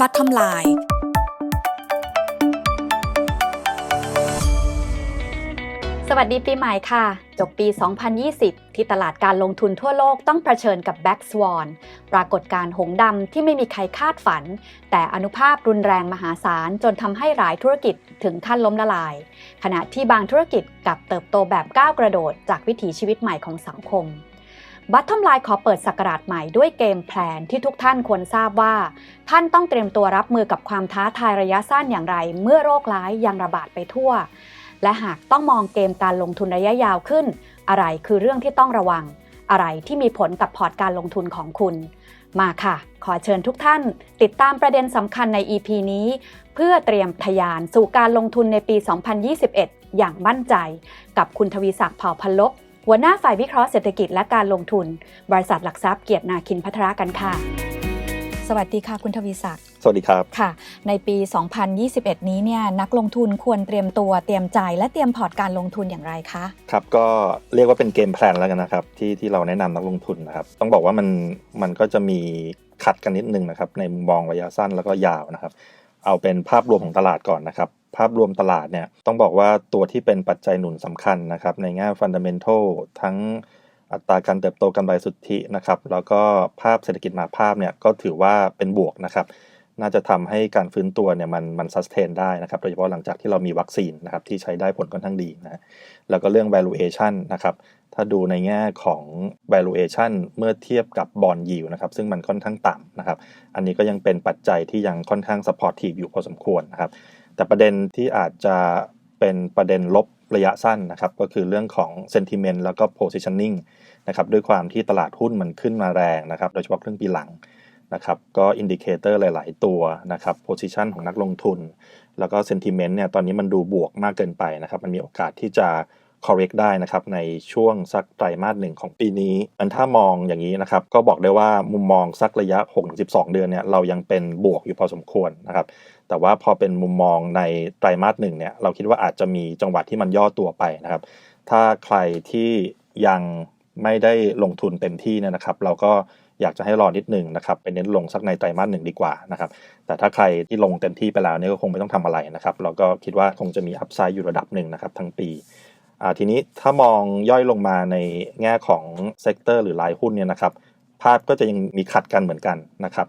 บัตทอมไลน์สวัสดีปีใหม่ค่ะ จบปี 2020 ที่ตลาดการลงทุนทั่วโลกต้องเผชิญกับ Black Swan ปรากฏการหงดำที่ไม่มีใครคาดฝัน แต่อนุภาพรุนแรงมหาศาล จนทำให้หลายธุรกิจถึงขั้นล้มละลาย ขณะที่บางธุรกิจกลับเติบโตแบบก้าวกระโดดจากวิถีชีวิตใหม่ของสังคม บัตทอมไลน์ขอเปิดสักราชใหม่ด้วยเกมแพลนที่ทุกท่านควรทราบว่า ท่านต้องเตรียมตัวรับมือกับความท้าทายระยะสั้นอย่างไร เมื่อโรคร้ายยังระบาดไปทั่ว และหากต้องมองเกมการลงทุนระยะยาวขึ้น อะไรคือเรื่องที่ต้องระวัง อะไรที่มีผลกับพอร์ตการลงทุนของคุณ มาค่ะ ขอเชิญทุกท่าน ติดตามประเด็นสำคัญใน EP นี้ เพื่อเตรียมทะยานสู่การลงทุนในปี 2021 อย่างมั่นใจ กับคุณทวีศักดิ์เผ่าพันลบ หัวหน้าฝ่ายวิเคราะห์เศรษฐกิจและการลงทุน บริษัทหลักทรัพย์เกียรตินาคินพัทรกันค่ะ สวัสดีค่ะคุณทวีศักดิ์สวัสดีครับค่ะ ในปี 2021 นี้เนี่ยนักลงทุนควรเตรียมตัวเตรียมใจและเตรียมพอร์ตการลงทุนอย่างไรคะครับก็เรียกว่าเป็นเกมแพลนแล้วกันนะครับที่ที่เราแนะนำนักลงทุนนะครับ ต้องบอกว่ามันมันก็จะมีขัดกันนิดนึงนะครับในมุมมองระยะสั้นแล้วก็ยาวนะครับ เอาเป็นภาพรวมของตลาดก่อนนะครับ ภาพรวมตลาดเนี่ยต้องบอกว่าตัวที่เป็นปัจจัยหนุนสำคัญนะครับในแง่ฟันเดัมนทัลทั้งอัตราการเติบโตกำไรสุทธินะครับแล้วก็ภาพเศรษฐกิจมหาภาพเนี่ยก็ถือว่าเป็นบวกนะครับน่าจะทำให้การฟื้นตัวเนี่ยมันมันซัสเทนได้นะครับโดยเฉพาะหลังจากที่เรามีวัคซีนนะครับที่ใช้ได้ผลค่อนข้างดีนะฮะแล้วก็เรื่อง valuation นะครับถ้าดูในแง่ของ valuation เมื่อเทียบกับบอลยิวนะครับซึ่งมันค่อนข้างต่ำนะครับอันนี้ก็ยังเป็นปัจจัยที่ยังค่อนข้าง supportive อยู่พอสมควรนะครับ แต่ประเด็นที่อาจจะเป็นประเด็นลบระยะสั้นนะครับ ก็คือเรื่องของ sentiment แล้วก็ positioning นะครับด้วยความที่ตลาดหุ้นมันขึ้นมาแรงนะครับ โดยเฉพาะครึ่งปีหลังนะครับก็อินดิเคเตอร์หลาย ๆ ตัวนะครับโพซิชันของนักลงทุน แล้วก็เซนติเมนต์เนี่ยตอนนี้มันดูบวกมากเกินไปนะครับ มันมีโอกาสที่จะ correct ได้นะครับในช่วงสักไตรมาสหนึ่งของปีนี้อันถ้ามองอย่างนี้นะครับ ก็บอกได้ว่ามุมมองสักระยะ 6-12 เดือนเนี่ยเรายังเป็นบวกอยู่พอสมควรนะครับ แต่ว่าพอเป็นมุมมองในไตรมาสหนึ่งเนี่ยเราคิดว่าอาจจะมีจังหวะที่มันย่อตัวไปนะครับ ถ้าใครที่ยังไม่ได้ลงทุนเต็มที่เนี่ยนะครับ เราก็อยากจะให้รอนิดหนึ่งนะครับไปเน้นลงสักในไตรมาสหนึ่งดีกว่านะครับ แต่ถ้าใครที่ลงเต็มที่ไปแล้วเนี่ยก็คงไม่ต้องทำอะไรนะครับเราก็คิดว่าคงจะมีอัพไซด์อยู่ระดับหนึ่งนะครับทั้งปีทีนี้ถ้ามองย่อยลงมาในแง่ของเซกเตอร์หรือรายหุ้นเนี่ยนะครับ ภาพก็จะยังมีขัดกันเหมือนกันนะครับ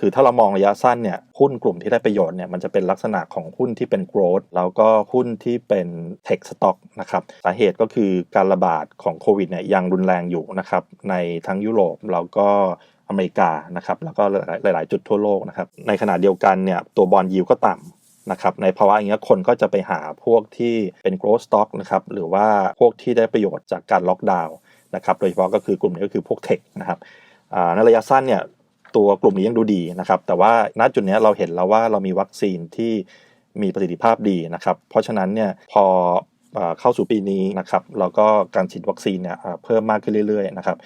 คือถ้าเรามองระยะสั้นเนี่ยหุ้นกลุ่มที่ได้ประโยชน์เนี่ยมันจะเป็นลักษณะของหุ้นที่เป็น growth แล้วก็หุ้นที่เป็น tech stock นะครับสาเหตุก็คือการระบาดของโควิดเนี่ยยังรุนแรงอยู่นะครับในทั้งยุโรปแล้วก็อเมริกานะครับแล้วก็หลาย ๆ จุดทั่วโลกนะครับในขณะเดียวกันเนี่ยตัวบอลยิวก็ต่ำนะครับในภาวะอย่างเงี้ยคนก็จะไปหาพวกที่เป็น growth stock นะครับหรือว่าพวกที่ได้ประโยชน์จากการล็อกดาวน์นะครับโดยเฉพาะก็คือกลุ่มนี้ก็คือพวกเทคนะครับในระยะสั้นเนี่ย ตัวกลุ่มนี้ยังดูดีนะครับ แต่ว่าณจุดนี้เราเห็นแล้วว่าเรามีวัคซีนที่มีประสิทธิภาพดีนะครับ เพราะฉะนั้นเนี่ยพอเข้าสู่ปีนี้นะครับเราก็การฉีดวัคซีนเนี่ยเพิ่มมากขึ้นเรื่อยๆนะครับ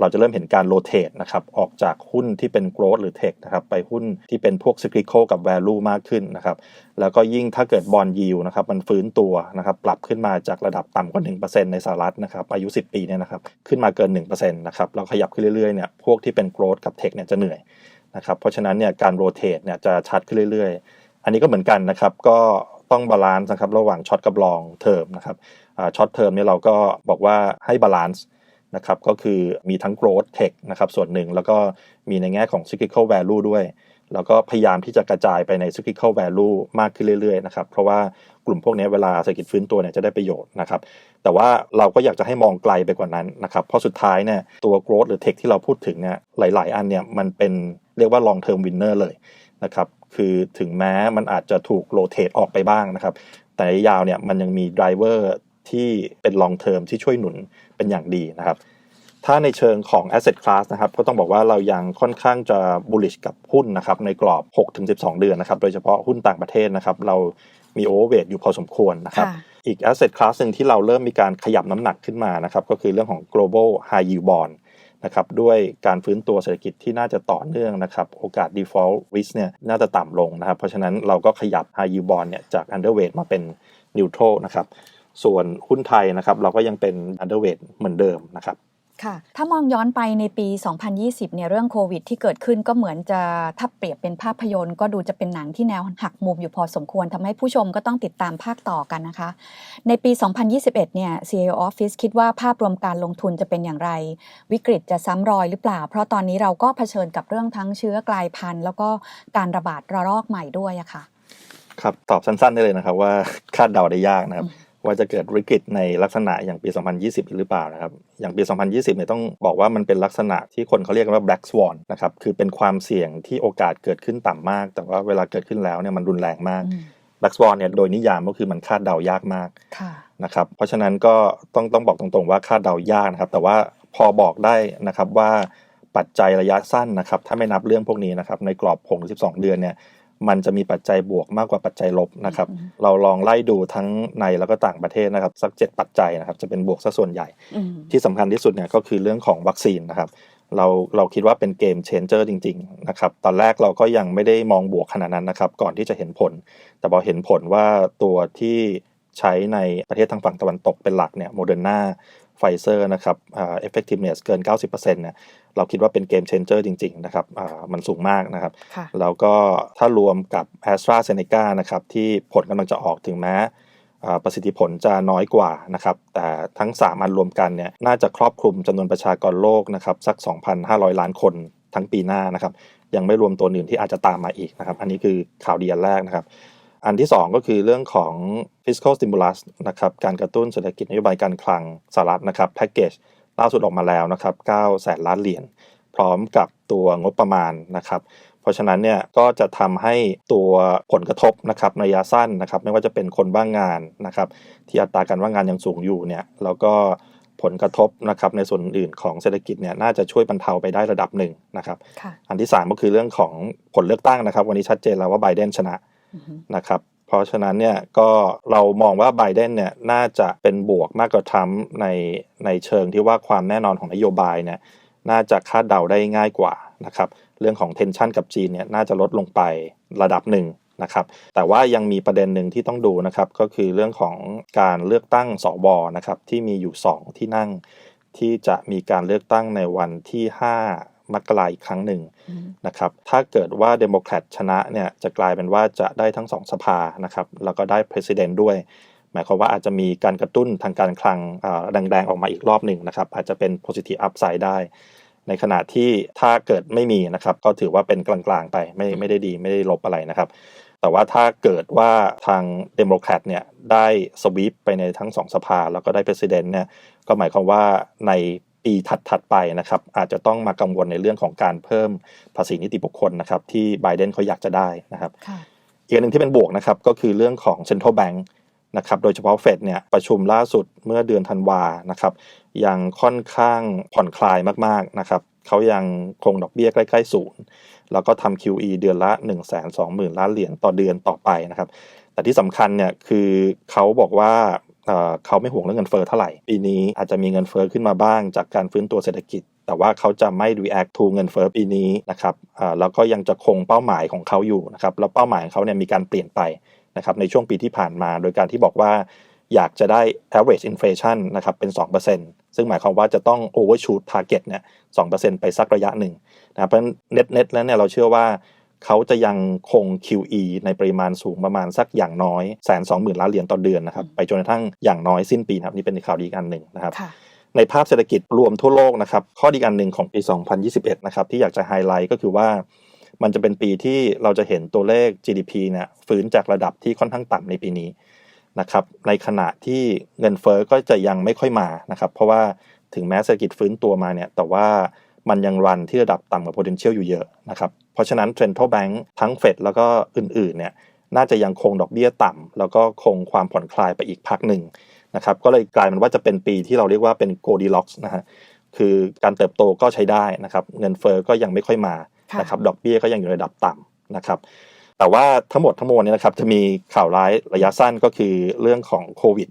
เราจะเริ่มเห็นการโรเตทนะครับออกจากหุ้นที่เป็น growth หรือ tech นะครับไปหุ้นที่เป็นพวก cyclical กับ value มากขึ้นนะครับแล้วก็ยิ่งถ้าเกิดบอลยิวนะครับมันฟื้นตัวนะครับปรับขึ้นมาจากระดับต่ำกว่า 1%ในสหรัฐนะครับอายุ 10 ปีเนี่ยนะครับขึ้นมาเกิน 1%นะครับแล้วขยับขึ้นเรื่อยๆเนี่ยพวกที่เป็น growth กับ tech เนี่ยจะเหนื่อยนะครับเพราะฉะนั้นเนี่ยการโรเตทเนี่ยจะชัดขึ้นเรื่อยๆ อันนี้ก็เหมือนกันนะครับก็ต้องบาลานซ์นะครับระหว่างช็อตกับลองเทอมนะครับช็อตเทอมเนี่ยเราก็บอกว่าให้บาลานซ์ นะครับก็คือมีทั้ง growth tech นะครับส่วนหนึ่งแล้วก็มีในแง่ของ cyclical value ด้วย แล้วก็พยายามที่จะกระจายไปใน cyclical value มากขึ้นเรื่อยๆนะครับเพราะว่ากลุ่มพวกนี้เวลาเศรษฐกิจฟื้นตัวเนี่ยจะได้ประโยชน์นะครับแต่ว่าเราก็อยากจะให้มองไกลไปกว่านั้นนะครับเพราะสุดท้ายเนี่ยตัว growth หรือ tech ที่เราพูดถึงเนี่ยหลาย ๆ อันเนี่ยมันเป็นเรียกว่า long term winner เลยนะครับคือถึงแม้มันอาจจะถูก rotate ออกไปบ้างนะครับแต่ระยะยาวเนี่ยมันยังมี driver ที่เป็น long term ที่ช่วยหนุนเป็นอย่างดีนะครับถ้าในเชิงของ asset class นะครับก็ต้องบอกว่าเรายังค่อนข้างจะ bullish กับหุ้นนะครับในกรอบ 6-12 เดือนนะครับโดยเฉพาะหุ้นต่างประเทศนะครับเรามี overweight อยู่พอสมควรนะครับค่ะอีก asset class หนึ่งที่เราเริ่มมีการขยับน้ำหนักขึ้นมานะครับก็คือเรื่องของ global high yield bond นะครับด้วยการฟื้นตัวเศรษฐกิจที่น่าจะต่อเนื่องนะครับโอกาส default risk เนี่ยน่าจะต่ำลงนะครับเพราะฉะนั้นเราก็ขยับ high yield bond เนี่ยจาก underweight มาเป็น neutral นะครับ ส่วนหุ้นไทยนะครับเราก็ยังเป็น underweight เหมือนเดิมนะครับค่ะ ถ้ามองย้อนไปในปี 2020 เนี่ยเรื่องโควิดที่เกิดขึ้นก็เหมือนจะถ้าเปรียบเป็นภาพยนตร์ ก็ดูจะเป็นหนังที่แนวหักมุมอยู่พอสมควรทำให้ผู้ชมก็ต้องติดตามภาคต่อกันนะคะ ในปี 2021 เนี่ย CEO Office คิดว่าภาพรวมการลงทุนจะเป็นอย่างไร วิกฤตจะซ้ำรอยหรือเปล่า เพราะตอนนี้เราก็เผชิญกับเรื่องทั้งเชื้อกลายพันธุ์ แล้วก็การระบาดระลอกใหม่ด้วยอะค่ะ ครับตอบสั้นๆได้เลยนะครับว่าคาดเดาได้ยากนะครับอืม ว่าจะเกิดวิกฤตในลักษณะอย่างปี 2020 หรือเปล่านะครับ อย่างปี 2020เนี่ยต้องบอกว่ามันเป็นลักษณะที่คนเขาเรียกกันว่า black swan นะครับ คือเป็นความเสี่ยงที่โอกาสเกิดขึ้นต่ำมาก แต่ว่าเวลาเกิดขึ้นแล้วเนี่ยมันรุนแรงมากอืม black swan เนี่ยโดยนิยามก็คือมันคาดเดายากมากค่ะนะครับ เพราะฉะนั้นก็ต้องต้องบอกตรงๆว่าคาดเดายากนะครับ แต่ว่าพอบอกได้นะครับว่าปัจจัยระยะสั้นนะครับ ถ้าไม่นับเรื่องพวกนี้นะครับ ในกรอบ6 12 เดือนเนี่ย มันจะมีปัจจัยบวกมากกว่าปัจจัยลบนะครับอืมเราลองไล่ดูทั้งในแล้วก็ต่างประเทศนะครับ สัก7ปัจจัยนะครับจะเป็นบวกซะส่วนใหญ่อืมที่สำคัญที่สุดเนี่ยก็คือเรื่องของวัคซีนนะครับ เราเราคิดว่าเป็นเกมเชนเจอร์จริง ๆ นะครับ ตอนแรกเราก็ยังไม่ได้มองบวกขนาดนั้นนะครับ ก่อนที่จะเห็นผล แต่พอเห็นผลว่าตัวที่ใช้ในประเทศทางฝั่งตะวันตกเป็นหลักเนี่ยโมเดอร์นา ไฟเซอร์นะครับอ่า effectiveness เกิน 90%เนี่ยเราคิดว่าเป็นเกมเชนเจอร์จริง ๆ นะครับอ่ามันสูงมากนะครับค่ะแล้วก็ถ้ารวมกับ a s t r a z เซ e c a นะครับที่ผลกำลังจะออกถึงแม้อ่าประสิทธิผลจะน้อยกว่านะครับแต่ทั้ง 3 อันรวมกันเนี่ยน่าจะครอบคลุมจำนวนประชากรโลกนะครับสัก 2,500 ล้านคนทั้งปีหน้านะครับยังไม่รวมตัวอื่นที่อาจจะตามมาอีกนะครับ อันนี้คือข่าวดีอันแรกนะครับ อันที่ 2 ก็คือเรื่องของ fiscal stimulus นะครับการกระตุ้นเศรษฐกิจนโยบายการคลังสหรัฐนะครับแพ็กเกจล่าสุดออกมาแล้วนะครับ9แสนล้านเหรียญพร้อมกับตัวงบประมาณนะครับ เพราะฉะนั้นเนี่ยก็จะทำให้ตัวผลกระทบนะครับในระยะสั้นนะครับ ไม่ว่าจะเป็นคนว่างงานนะครับ ที่อัตราการว่างงานยังสูงอยู่เนี่ยแล้วก็ผลกระทบนะครับในส่วนอื่นของเศรษฐกิจเนี่ยน่าจะช่วยบรรเทาไปได้ระดับหนึ่งนะครับค่ะอันที่ 3 ก็คือเรื่องของผลเลือกตั้งนะครับ วันนี้ชัดเจนแล้วว่าไบเดนชนะอือฮึ นะครับเพราะฉะนั้นเนี่ยก็เรามองว่าไบเดนเนี่ยน่าจะเป็นบวกมากกว่าทรัมป์ในในเชิงที่ว่าความแน่นอนของนโยบายเนี่ยน่าจะคาดเดาได้ง่ายกว่านะครับเรื่องของเทนชันกับจีนเนี่ยน่าจะลดลงไประดับหนึ่งนะครับแต่ว่ายังมีประเด็นหนึ่งที่ต้องดูนะครับก็คือเรื่องของการเลือกตั้งสวนะครับที่มีอยู่ 2 ที่นั่งที่จะมีการเลือกตั้งในวันที่ 5 มกราอีกครั้งหนึ่งอืมนะครับ ถ้าเกิดว่าเดโมแครตชนะเนี่ยจะกลายเป็นว่าจะได้ทั้งสองสภานะครับแล้วก็ได้ President ด้วย หมายความว่าอาจจะมีการกระตุ้นทางการคลังอ่าแรงๆออกมาอีกรอบหนึ่งนะครับ อาจจะเป็น positive upside ได้ ในขณะที่ถ้าเกิดไม่มีนะครับ ก็ถือว่าเป็นกลางๆไปไม่ไม่ได้ดีไม่ได้ลบอะไรนะครับแต่ว่าถ้าเกิดว่าทางเดโมแครตเนี่ยได้สวีปไปในทั้งสองสภา แล้วก็ได้ President เนี่ยก็หมายความว่าใน ปีถัดๆไปนะครับ อาจจะต้องมากังวลในเรื่องของการเพิ่มภาษีนิติบุคคลนะครับ ที่ไบเดนเขาอยากจะได้นะครับค่ะอีกอันหนึ่งที่เป็นบวกนะครับก็คือเรื่องของ Central Bank นะครับโดยเฉพาะเฟดเนี่ยประชุมล่าสุดเมื่อเดือนธันวานะครับยังค่อนข้างผ่อนคลายมากๆนะครับเขายังคงดอกเบี้ยใกล้ๆศูนย์แล้วก็ทำ QE เดือนละ 1 2 0 0 0 0 ล้านเหรียญต่อเดือนต่อไปนะครับ แต่ที่สำคัญเนี่ยคือเขาบอกว่า เขาไม่ห่วงเรื่องเงินเฟ้อเท่าไหร่ ปีนี้อาจจะมีเงินเฟ้อขึ้นมาบ้างจากการฟื้นตัวเศรษฐกิจ แต่ว่าเขาจะไม่ react to เงินเฟ้อปีนี้นะครับแล้วก็ยังจะคงเป้าหมายของเขาอยู่นะครับแล้วเป้าหมายของเขาเนี่ยมีการเปลี่ยนไปนะครับในช่วงปีที่ผ่านมา โดยการที่บอกว่าอยากจะได้ average inflation นะครับเป็น 2%ซึ่งหมายความว่าจะต้อง overshoot target เนี่ย2%ไปสักระยะหนึ่งนะเพราะฉะนั้น net net แล้วเนี่ยเราเชื่อว่า เขาจะยังคง QE ในปริมาณสูงประมาณสักอย่างน้อยแสนสองหมื่นล้านเหรียญต่อเดือนนะครับไปจนกระทั่งอย่างน้อยสิ้นปีนะครับนี่เป็นข่าวดีอีกอันหนึ่งนะครับค่ะในภาพเศรษฐกิจรวมทั่วโลกนะครับข้อดีอันหนึ่งของปี 2021 นะครับที่อยากจะไฮไลท์ก็คือว่ามันจะเป็นปีที่เราจะเห็นตัวเลข GDP เนี่ยฟื้นจากระดับที่ค่อนข้างต่ำในปีนี้นะครับในขณะที่เงินเฟ้อก็จะยังไม่ค่อยมานะครับเพราะว่าถึงแม้เศรษฐกิจฟื้นตัวมาเนี่ยแต่ว่ามันยังรันที่ระดับต่ำกว่า potential อยู่เยอะนะครับ เพราะฉะนั้น Central Bank ทั้งเฟดแล้วก็อื่นๆเนี่ยน่าจะยังคงดอกเบี้ยต่ำแล้วก็คงความผ่อนคลายไปอีกพักหนึ่งนะครับก็เลยกลายเป็นว่าจะเป็นปีที่เราเรียกว่าเป็น Goldilocks นะฮะคือการเติบโตก็ใช้ได้นะครับเงินเฟอ้อก็ยังไม่ค่อยมาค่ะนะครับดอกเบี้ยก็ยังอยู่ในระดับต่ำนะครับแต่ว่าทั้งหมดทั้งมวลเนี่ยนะครับจะมีข่าวร้ายระยะสั้นก็คือเรื่องของโควิด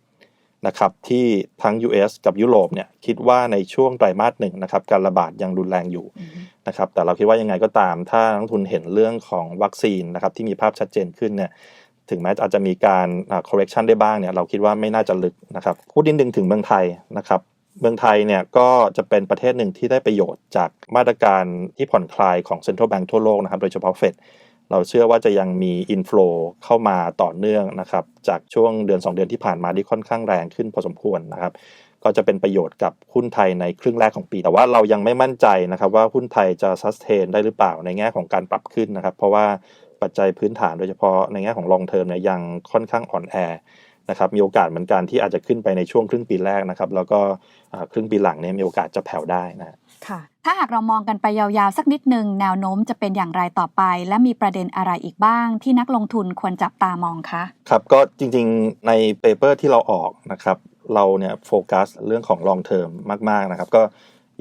นะครับที่ทั้ง US กับยุโรปเนี่ยคิดว่าในช่วงไตรมาสหนึ่งนะครับการระบาดยังรุนแรงอยู่อืม นะครับแต่เราคิดว่ายังไงก็ตาม ถ้านักทุนเห็นเรื่องของวัคซีนนะครับที่มีภาพชัดเจนขึ้นเนี่ยถึงแม้อาจจะมีการ correction ได้บ้างเนี่ยเราคิดว่าไม่น่าจะลึกนะครับพูดนิดนึงถึงเมืองไทยนะครับเมืองไทยเนี่ยก็จะเป็นประเทศหนึ่งที่ได้ประโยชน์จากมาตรการที่ผ่อนคลายของ Central Bank ทั่วโลกนะครับโดยเฉพาะเฟดเราเชื่อว่าจะยังมีอินฟลูเข้ามาต่อเนื่องนะครับจากช่วงเดือน 2 เดือนที่ผ่านมาที่ค่อนข้างแรงขึ้นพอสมควรนะครับ ก็จะเป็นประโยชน์กับหุ้นไทยในครึ่งแรกของปี แต่ว่าเรายังไม่มั่นใจนะครับว่าหุ้นไทยจะซัสเทนได้หรือเปล่าในแง่ของการปรับขึ้นนะครับเพราะว่าปัจจัยพื้นฐานโดยเฉพาะในแง่ของลองเทอมเนี่ยยังค่อนข้างอ่อนแอนะครับมีโอกาสเหมือนกันที่อาจจะขึ้นไปในช่วงครึ่งปีแรกนะครับแล้วก็อ่าครึ่งปีหลังเนี่ยมีโอกาสจะแผ่วได้นะค่ะ ถ้าหากเรามองกันไปยาวๆ สักนิดหนึ่งแนวโน้มจะเป็นอย่างไรต่อไป และมีประเด็นอะไรอีกบ้าง ที่นักลงทุนควรจับตามองคะ ครับก็จริงๆในเปเปอร์ที่เราออกนะครับ เราเนี่ยโฟกัสเรื่องของ long term มาก ๆนะครับ ก็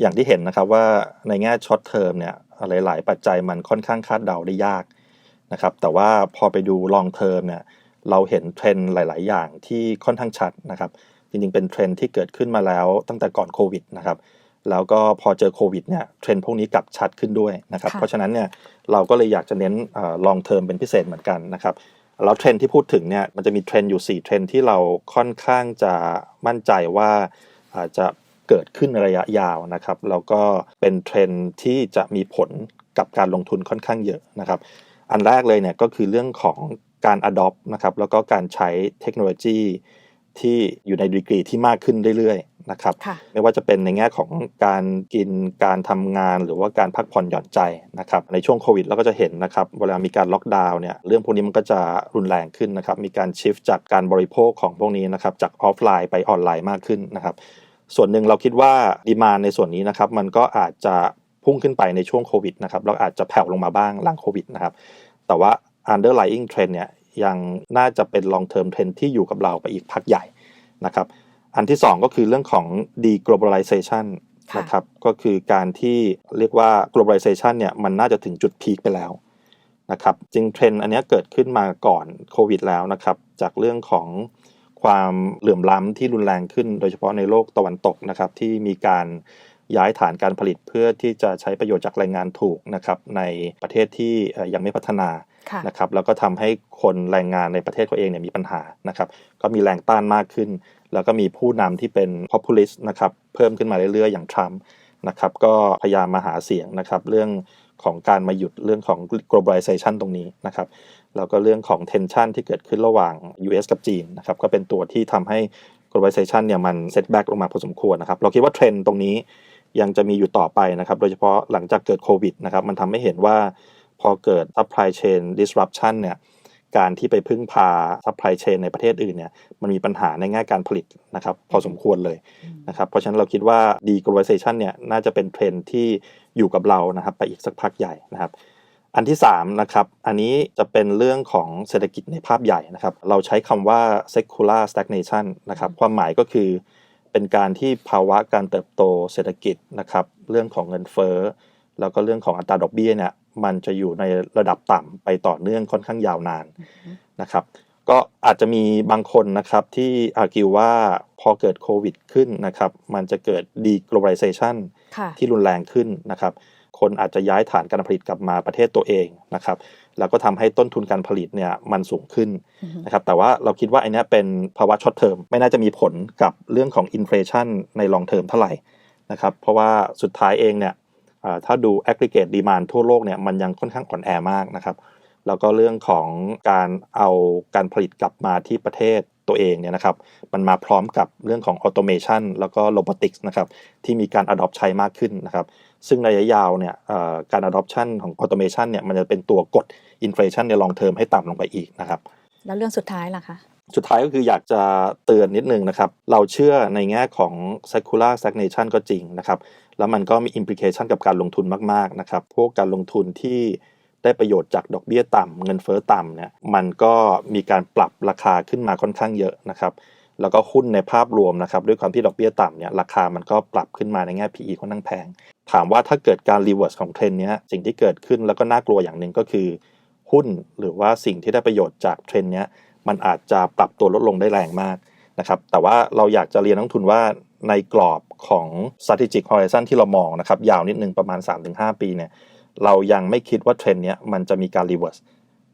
อย่างที่เห็นนะครับว่าในแง่ short term เนี่ยหลาย ๆ ปัจจัยมันค่อนข้างคาดเดาได้ยากนะครับ แต่ว่าพอไปดู long term เนี่ยเราเห็นเทรนด์หลาย ๆ อย่างที่ค่อนข้างชัดนะครับ จริง ๆ เป็นเทรนด์ที่เกิดขึ้นมาแล้วตั้งแต่ก่อนโควิดนะครับแล้วก็พอเจอโควิดเนี่ยเทรนด์พวกนี้กลับชัดขึ้นด้วยนะครับค่ะเพราะฉะนั้นเนี่ยเราก็เลยอยากจะเน้นเอ่อ long term เป็นพิเศษเหมือนกันนะครับ แล้วเทรนที่พูดถึงเนี่ยมันจะมีเทรนอยู่ 4 เทรนที่เราค่อนข้างจะมั่นใจว่าอาจจะเกิดขึ้นระยะยาวนะครับ แล้วก็เป็นเทรนที่จะมีผลกับการลงทุนค่อนข้างเยอะนะครับ อันแรกเลยเนี่ยก็คือเรื่องของการ adopt นะครับแล้วก็การใช้เทคโนโลยีที่อยู่ในดีกรีที่มากขึ้นเรื่อยๆ นะครับค่ะไม่ว่าจะเป็นในแง่ของการกินการทำงาน หรือว่าการพักผ่อนหย่อนใจนะครับในช่วงโควิดเราก็จะเห็นนะครับเวลามีการล็อกดาวน์เนี่ยเรื่องพวกนี้มันก็จะรุนแรงขึ้นนะครับมีการชิฟจากการบริโภคของพวกนี้นะครับจากออฟไลน์ไปออนไลน์มากขึ้นนะครับส่วนหนึ่งเราคิดว่าดีมานในส่วนนี้นะครับมันก็อาจจะพุ่งขึ้นไปในช่วงโควิดนะครับแล้วอาจจะแผ่วลงมาบ้างหลังโควิดนะครับแต่ว่า underlying trend เนี่ยยังน่าจะเป็น long term trend ที่อยู่กับเราไปอีกพักใหญ่นะครับ อันที่2ก็คือเรื่องของ deglobalization ค่ะนะครับก็คือการที่เรียกว่า globalization เนี่ยมันน่าจะถึงจุดพีคไปแล้วนะครับจริงเทรนด์อันเนี้ยเกิดขึ้นมาก่อนโควิดแล้วนะครับจากเรื่องของความเหลื่อมล้ำที่รุนแรงขึ้น โดยเฉพาะในโลกตะวันตกนะครับที่มีการย้ายฐานการผลิตเพื่อที่จะใช้ประโยชน์จากแรงงานถูกนะครับในประเทศที่เอ่อยังไม่พัฒนาค่ะนะครับแล้วก็ทำให้คนแรงงานในประเทศเขาเองเนี่ยมีปัญหานะครับก็มีแรงต้านมากขึ้น แล้วก็มีผู้นำที่เป็น populist นะครับเพิ่มขึ้นมาเรื่อยๆ อย่างทรัมป์นะครับก็พยายามมาหาเสียงนะครับเรื่องของการมาหยุดเรื่องของ globalization ตรงนี้นะครับแล้วก็เรื่องของ tension ที่เกิดขึ้นระหว่าง US กับจีนนะครับก็เป็นตัวที่ทำให้ globalization เนี่ยมัน setback ลงมาพอสมควรนะครับเราคิดว่าเทรนด์ตรงนี้ยังจะมีอยู่ต่อไปนะครับ โดยเฉพาะหลังจากเกิดโควิดนะครับ มันทำให้เห็นว่าพอเกิด supply chain disruption เนี่ย การที่ไปพึ่งพา supply chain ในประเทศอื่นเนี่ยมันมีปัญหาในแง่การผลิตนะครับพอสมควรเลยนะครับเพราะฉะนั้นเราคิดว่า deglobalization เนี่ยน่าจะเป็นเทรนด์ที่อยู่กับเรานะครับไปอีกสักพักใหญ่นะครับอันที่3นะครับอันนี้จะเป็นเรื่องของเศรษฐกิจในภาพใหญ่นะครับเราใช้คำว่า secular stagnation นะครับความหมายก็คือเป็นการที่ภาวะการเติบโตเศรษฐกิจนะครับเรื่องของเงินเฟ้อแล้วก็เรื่องของอัตราดอกเบี้ยเนี่ย มันจะอยู่ในระดับต่ำไปต่อเนื่องค่อนข้างยาวนานนะครับ ก็อาจจะมีบางคนนะครับที่อากิวว่าพอเกิดโควิดขึ้นนะครับ มันจะเกิด deglobalization ค่ะที่รุนแรงขึ้นนะครับ คนอาจจะย้ายฐานการผลิตกลับมาประเทศตัวเองนะครับ แล้วก็ทำให้ต้นทุนการผลิตเนี่ยมันสูงขึ้นอือฮึนะครับ แต่ว่าเราคิดว่าไอันนี้ยเป็นภาวะช็อตเทอมไม่น่าจะมีผลกับเรื่องของอินฟล t ชันในลองเทอมเท่าไหร่นะครับ เพราะว่าสุดท้ายเองเนี่ยอ่า ถ้าดู aggregate demand ทั่วโลกเนี่ยมันยังค่อนข้างอ่อนแอมากนะครับแล้วก็เรื่องของการเอาการผลิตกลับมาที่ประเทศตัวเองเนี่ยนะครับ มันมาพร้อมกับเรื่องของ automation แล้วก็ robotics นะครับ ที่มีการ adopt ใช้มากขึ้นนะครับ ซึ่งในระยะยาวเนี่ยเอ่อการ adoption ของ automation เนี่ยมันจะเป็นตัวกด inflation ใน long term ให้ต่ำลงไปอีกนะครับ แล้วเรื่องสุดท้ายล่ะคะ สุดท้ายก็คืออยากจะเตือนนิดนึงนะครับ เราเชื่อในแง่ของ secular stagnation ก็จริงนะครับ แล้วมันก็มี implication กับการลงทุนมากๆนะครับ พวกการลงทุนที่ได้ประโยชน์จากดอกเบี้ยต่ำเงินเฟ้อต่ำเนี่ยมันก็มีการปรับราคาขึ้นมาค่อนข้างเยอะนะครับ แล้วก็หุ้นในภาพรวมนะครับ ด้วยความที่ดอกเบี้ยต่ำเนี่ยราคามันก็ปรับขึ้นมาในแง่ PE ค่อนข้างแพง ถามว่าถ้าเกิดการ reverse ของเทรนนี้สิ่งที่เกิดขึ้นแล้วก็น่ากลัวอย่างหนึ่งก็คือ หุ้นหรือว่าสิ่งที่ได้ประโยชน์จากเทรนนี้มันอาจจะปรับตัวลดลงได้แรงมากนะครับแต่ว่าเราอยากจะเรียนนักทุนว่า ในกรอบของ strategic horizon ที่เรามองนะครับ ยาวนิดนึงประมาณ 3-5 ปีเนี่ยเรายังไม่คิดว่าเทรนด์เนี้ยมันจะมีการ reverse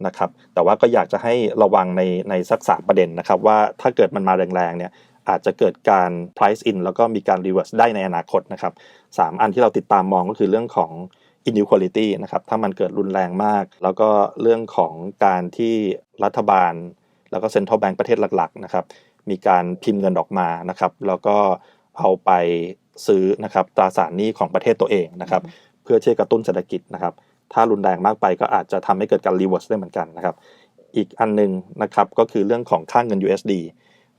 นะครับแต่ว่าก็อยากจะให้ระวังในในสักสามประเด็นนะครับ ว่าถ้าเกิดมันมาแรงๆเนี่ยอาจจะเกิดการ price in แล้วก็มีการ reverse ได้ในอนาคตนะครับสามอันที่เราติดตามมองก็คือเรื่องของ inequality นะครับถ้ามันเกิดรุนแรงมาก แล้วก็เรื่องของการที่รัฐบาล แล้วก็ central bank ประเทศหลักๆนะครับมีการพิมพ์เงินออกมานะครับ แล้วก็ เอาไปซื้อนะครับตราสารหนี้ของประเทศตัวเองนะครับเพื่อที่จะกระตุ้นเศรษฐกิจนะครับ ถ้ารุนแรงมากไปก็อาจจะทำให้เกิดการ reverse ได้เหมือนกันนะครับ อีกอันหนึงนะครับก็คือเรื่องของค่างเงิน USD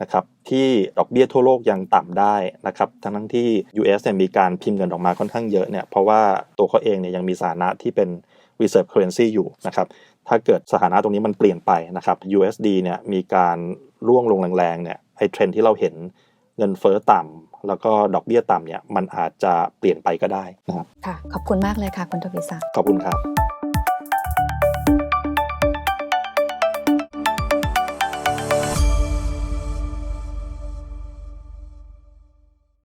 นะครับที่ดอกเบี้ยทั่วโลกยังต่ำได้นะครับทั้งทั้งที่ US เนี่ยมีการพิมพ์เงินออกมาค่อนข้างเยอะเนี่ยเพราะว่าตัวเขาเองเนี่ยยังมีสถานะที่เป็น reserve currency อยู่นะครับถ้าเกิดสถานะตรงนี้มันเปลี่ยนไปนะครับ USD เนี่ยมีการร่วงลงแรงๆเนี่ยไอ้เทรนด์ที่เราเห็นเงินเฟ้อต่ำ แล้วก็ดอกเบี้ยต่ำเนี่ยมันอาจจะเปลี่ยนไปก็ได้นะครับค่ะขอบคุณมากเลยค่ะคุณทวีศักดิ์ขอบคุณครับ